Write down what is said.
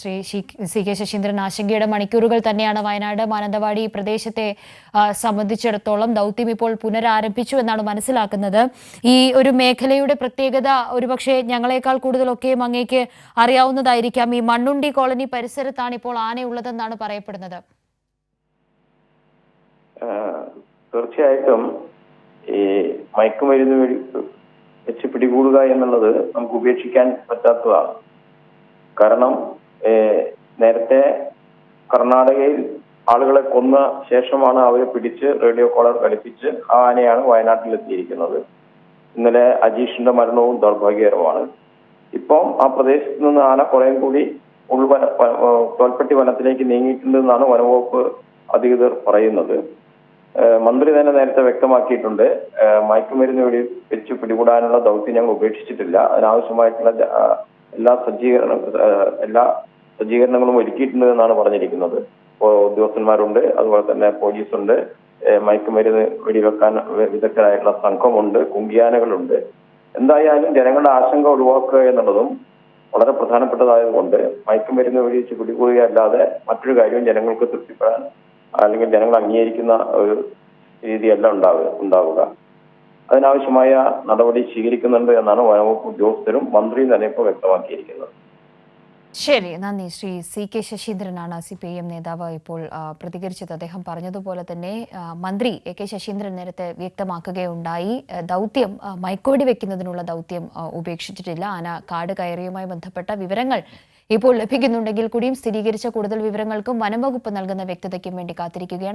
Shri C K Saseendran ആശങ്കയുടെ മണിക്കൂറുകൾ തന്നെയാണ് വയനാട് മാനന്തവാടി പ്രദേശത്തെ സംബന്ധിച്ചിടത്തോളം ദൗത്യം ഇപ്പോൾ പുനരാരംഭിച്ചു എന്നാണ് മനസ്സിലാക്കുന്നത്. ഈ ഒരു മേഖലയുടെ പ്രത്യേകത ഒരുപക്ഷെ ഞങ്ങളെക്കാൾ കൂടുതലൊക്കെയും അങ്ങേക്ക് അറിയാവുന്നതായിരിക്കാം. ഈ മണ്ണുണ്ടി കോളനി പരിസരത്താണ് ഇപ്പോൾ ആനയുള്ളതെന്നാണ് പറയപ്പെടുന്നത്. തീർച്ചയായിട്ടും ഈ മയക്കുമരുന്ന് വെച്ച് പിടികൂടുക എന്നുള്ളത് നമുക്ക് ഉപേക്ഷിക്കാൻ പറ്റാത്തതാണ്. കാരണം നേരത്തെ കർണാടകയിൽ ആളുകളെ കൊന്ന ശേഷമാണ് അവരെ പിടിച്ച് റേഡിയോ കോളർ കളിപ്പിച്ച് ആ ആനയാണ് വയനാട്ടിലെത്തിയിരിക്കുന്നത്. ഇന്നലെ അജീഷിന്റെ മരണവും ദൗർഭാഗ്യകരമാണ് ഇപ്പം ആ പ്രദേശത്ത് നിന്ന് ആന കുറേം കൂടി ഉൾവന തോൽപ്പെട്ടി വനത്തിലേക്ക് നീങ്ങിയിട്ടുണ്ടെന്നാണ് വനവകുപ്പ് അധികൃതർ പറയുന്നത്. മന്ത്രി തന്നെ നേരത്തെ വ്യക്തമാക്കിയിട്ടുണ്ട്. മയക്കുമരുന്ന് വഴി വെച്ച് പിടികൂടാനുള്ള ദൗത്യം ഞങ്ങൾ ഉപേക്ഷിച്ചിട്ടില്ല. അതിനാവശ്യമായിട്ടുള്ള എല്ലാ സജ്ജീകരണ എല്ലാ സജ്ജീകരണങ്ങളും ഒരുക്കിയിട്ടുണ്ട് എന്നാണ് പറഞ്ഞിരിക്കുന്നത് ഉദ്യോഗസ്ഥന്മാരുണ്ട് അതുപോലെ തന്നെ പോലീസുണ്ട് മയക്കുമരുന്ന് വെടിവെക്കാൻ വിദഗ്ധരായിട്ടുള്ള സംഘമുണ്ട് കുങ്കിയാനകളുണ്ട്. എന്തായാലും ജനങ്ങളുടെ ആശങ്ക ഒഴിവാക്കുക എന്നുള്ളതും വളരെ പ്രധാനപ്പെട്ടതായതുകൊണ്ട് മയക്കുമരുന്ന് വെടിവെച്ച് വെച്ച് പിടികൂടുകയല്ലാതെ മറ്റൊരു കാര്യവും ജനങ്ങൾക്ക് തൃപ്തിപ്പെടാൻ അല്ലെങ്കിൽ ജനങ്ങൾ അംഗീകരിക്കുന്ന ഒരു രീതിയല്ല ഉണ്ടാവുക ഉണ്ടാവുക. അതിനാവശ്യമായ നടപടി സ്വീകരിക്കുന്നുണ്ട് എന്നാണ് വനവകുപ്പ് ഉദ്യോഗസ്ഥരും മന്ത്രിയും തന്നെ ഇപ്പോൾ വ്യക്തമാക്കിയിരിക്കുന്നത്. ശരി നന്ദി. ശ്രീ സി കെ ശശീന്ദ്രനാണ് സി പി എം നേതാവ് ഇപ്പോൾ പ്രതികരിച്ചത്. അദ്ദേഹം പറഞ്ഞതുപോലെ തന്നെ മന്ത്രി എ കെ ശശീന്ദ്രൻ നേരത്തെ വ്യക്തമാക്കുകയുണ്ടായി. ദൗത്യം മൈക്കോടി വെക്കുന്നതിനുള്ള ദൗത്യം ഉപേക്ഷിച്ചിട്ടില്ല. ആന കാട് കയറിയുമായി ബന്ധപ്പെട്ട വിവരങ്ങൾ ഇപ്പോൾ ലഭിക്കുന്നുണ്ടെങ്കിൽ കൂടിയും സ്ഥിരീകരിച്ച കൂടുതൽ വിവരങ്ങൾക്കും വനം വകുപ്പ് നൽകുന്ന വ്യക്തതയ്ക്കും വേണ്ടി കാത്തിരിക്കുകയാണ്.